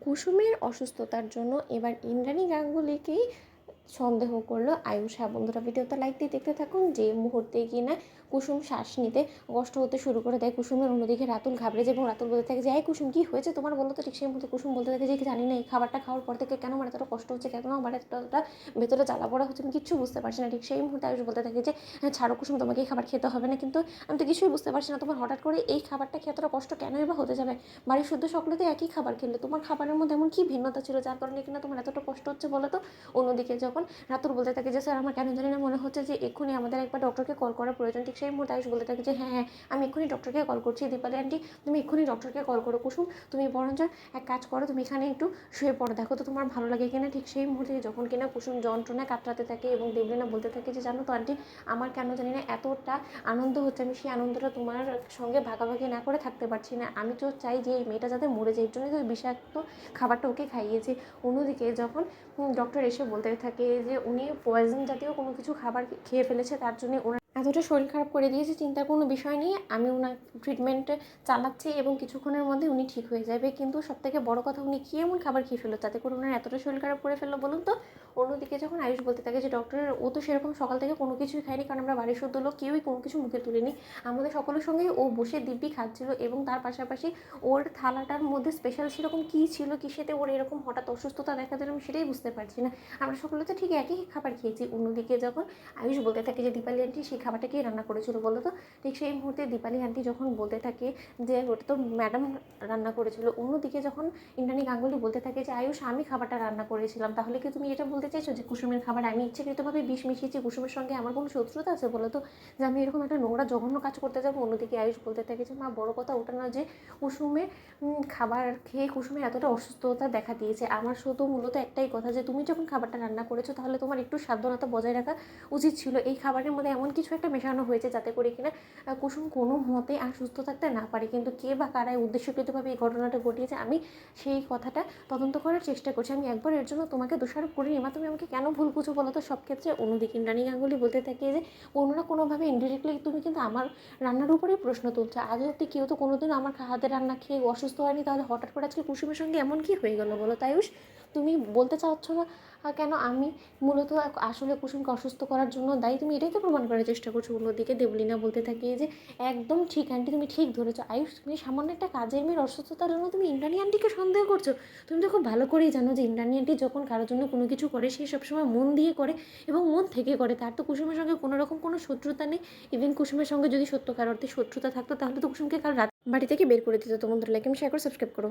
কুসুমের অসুস্থতার জন্য এবার ইন্দ্রাণী গাঙ্গুলিকেই সন্দেহ করল আয়ুষ। বন্ধুরা, ভিডিওটা লাইক দিয়ে দেখতে থাকুন যে মুহূর্তে কিনা কুসুম শ্বাস নিতে কষ্ট হতে শুরু করে দেয়। কুসুমের অন্যদিকে রাতুল ঘাবড়ে যায় এবং রাতুল বলতে থাকে যে, এই কুসুম, কী হয়েছে তোমার? বলো তো ঠিক সেই মুহূর্তে কুসুম বলতে থাকে যে জানি না, এই খাবারটা খাওয়ার পর থেকে কেন আমার এতটা কষ্ট হচ্ছে? কেন আমার এতটা ভেতরে জ্বালা পড়া হচ্ছে? আমি কিচ্ছু বুঝতে পারছি না। ঠিক সেই মুহূর্তে আয়ুষ বলতে থাকে যে হ্যাঁ ছাড়ো কুসুম তোমাকে এই খাবার খেতে হবে না। কিন্তু আমি তো কিছুই বুঝতে পারছি না, তোমার হঠাৎ করে এই খাবারটা খেয়ে এতটা কষ্ট কেনই বা হতে যাবে? বাড়ির শুদ্ধ সকলে তো একই খাবার খেলে। তোমার খাবারের মধ্যে এমন কী ভিন্নতা ছিল যার কারণে কিনা তোমার এতটা কষ্ট হচ্ছে বলো তো? অন্যদিকে যখন রাতুর বলতে থাকে যে, স্যার, আমার কেন জানি না মনে হচ্ছে যে, এক্ষুনি আমাদের একবার ডক্টরকে কল করা প্রয়োজন। ঠিক সেই মুহূর্তে আয়ুষ বলতে থাকে যে হ্যাঁ হ্যাঁ আমি এক্ষুনি ডক্টরকে কল করছি। দীপালি আন্টি তুমি এক্ষুনি ডক্টরকে কল করো, কুসুম। তুমি বরঞ্চ এক কাজ করো, তুমি এখানে একটু শুয়ে পড়ো। দেখো তো তোমার ভালো লাগে কিনা? ঠিক সেই মুহূর্তে যখন কিনা কুসুম যন্ত্রণায় কাতরাতে থাকে এবং দেবলিনা বলতে থাকে যে, জানো তো আন্টি আমার কেন জানি না এতটা আনন্দ হচ্ছে। আমি সেই আনন্দটা তোমার সঙ্গে ভাগাভাগি না করে থাকতে পারছি না। আমি তো চাই যে, এই মেয়েটা যাতে মরে যায়। এর জন্যই তো বিষাক্ত খাবারটা ওকে খাইয়েছি। অন্যদিকে যখন ডক্টর এসে বলতে থাকে যে উনি পয়জন জাতীয় কোনো কিছু খাবার খেয়ে ফেলেছে তার জন্য ওনার এতটা শরীর খারাপ করে দিয়েছে, চিন্তার কোনো বিষয় নেই। আমি ওনার ট্রিটমেন্ট চালাচ্ছি এবং কিছুক্ষণের মধ্যে উনি ঠিক হয়ে যাবে। কিন্তু সবথেকে বড় কথা, উনি কী এমন খাবার খেয়ে ফেলল তাতে করে ওনার এতটা শরীর খারাপ করে ফেলল বলুন তো? অন্যদিকে যখন আয়ুষ বলতে থাকে যে ডক্টরের ও তো সেরকম সকাল থেকে কোনো কিছুই খায়নি, কারণ আমরা বাড়ির শুদ্ধ লোক, কেউই কোনো কিছু মুখে তুলিনি। আমাদের সকলের সঙ্গে ও বসে দিব্যি খাচ্ছিল এবং তার পাশাপাশি ওর থালাটার মধ্যে স্পেশাল সেরকম কী ছিল, কিসেতে ওর এরকম হঠাৎ অসুস্থতা দেখা দিল আমি সেটাই বুঝতে পারছি না। আমরা সকলে তো ঠিক একই খাবার খেয়েছি। অন্যদিকে যখন আয়ুষ বলতে থাকে যে, দীপালি আন্টি সেই খাবারটা কে রান্না করেছিল বলো তো ঠিক সেই মুহূর্তে দীপালি আন্টি যখন বলতে থাকে যে, ওটা তো ম্যাডাম রান্না করেছিল, অন্যদিকে যখন ইন্দ্রাণী গাঙ্গুলি বলতে থাকে যে, আয়ুষ, আমি খাবারটা রান্না করেছিলাম, তাহলে কি তুমি এটা বলতে চাইছো যে, কুসুমের খাবার? আমি ইচ্ছাকৃতভাবে বিষ মিশিয়েছি, কুসুমের সঙ্গে আমার কোনো শত্রুতা আছে বলো তো যে, আমি এরকম একটা নোংরা, জঘন্য কাজ করতে যাব। অন্যদিকে আয়ুষ বলতে থাকে যে, মা, বড় কথা ওটা না যে কুসুমের খাবার খেয়ে কুসুমের এতটা অসুস্থতা দেখা দিয়েছে। আমার শুধু মূলত একটাই কথা যে, তুমি যখন খাবারটা রান্না করেছ, তাহলে তোমার একটু সাবধানতা বজায় রাখা উচিত ছিল। এই খাবারের মধ্যে এমন কিছু একটা মেশানো হয়েছে যাতে করে কিনা কুসুম কোনো মতে আর সুস্থ থাকতে না পারে। কিন্তু কে বা কারাই উদ্দেশ্যকৃতভাবে এই ঘটনাটা ঘটিয়েছে, আমি সেই কথাটা তদন্ত করার চেষ্টা করছি। আমি একবার এর জন্য তোমাকে দোষারোপ করিনি। মা, তুমি আমাকে কেন ভুল বুঝো বলো তো? সব ক্ষেত্রে অন্যদিকে রানী গাঙ্গুলি বলতে থাকে যে না কোনোভাবে ইনডিরেক্টলি তুমি কিন্তু আমার রান্নার উপরেই প্রশ্ন তুলছো। আজ অব্দি কেউ তো কোনোদিন আমার হাতের রান্না খেয়ে অসুস্থ হয়নি। তাহলে হঠাৎ করে আজকে কুসুমের সঙ্গে এমন কি হয়ে গেলো বলো তাইউস তুমি বলতে চাচ্ছ না কেন আমি মূলত আসলে কুসুমকে অসুস্থ করার জন্য দায়ী? তুমি এটাই তো প্রমাণ করার চেষ্টা করছ। অন্যদিকে দেবলিনা বলতে থাকি যে, একদম ঠিক আন্টি তুমি ঠিক ধরেছো। আয়ুষ, তুমি সামান্য একটা কাজের মেয়ের অসুস্থতার জন্য তুমি ইন্দ্রাণী আন্টিকে সন্দেহ করছ। তুমি তো খুব ভালো করেই জানো যে ইন্দ্রাণী আন্টি যখন কারোর জন্য কোনো কিছু করে, সে সবসময় মন দিয়ে করে এবং মন থেকে করে। তার তো কুসুমের সঙ্গে কোনো রকম কোনো শত্রুতা নেই। ইভেন কুসুমের সঙ্গে যদি সত্যকার অর্থে শত্রুতা থাকতো, তাহলে তো কুসুমকে কাল রাত বাড়ি থেকে বের করে দিত। তোমাদের লাইক আমি শেয়ার করে সাবস্ক্রাইব করো।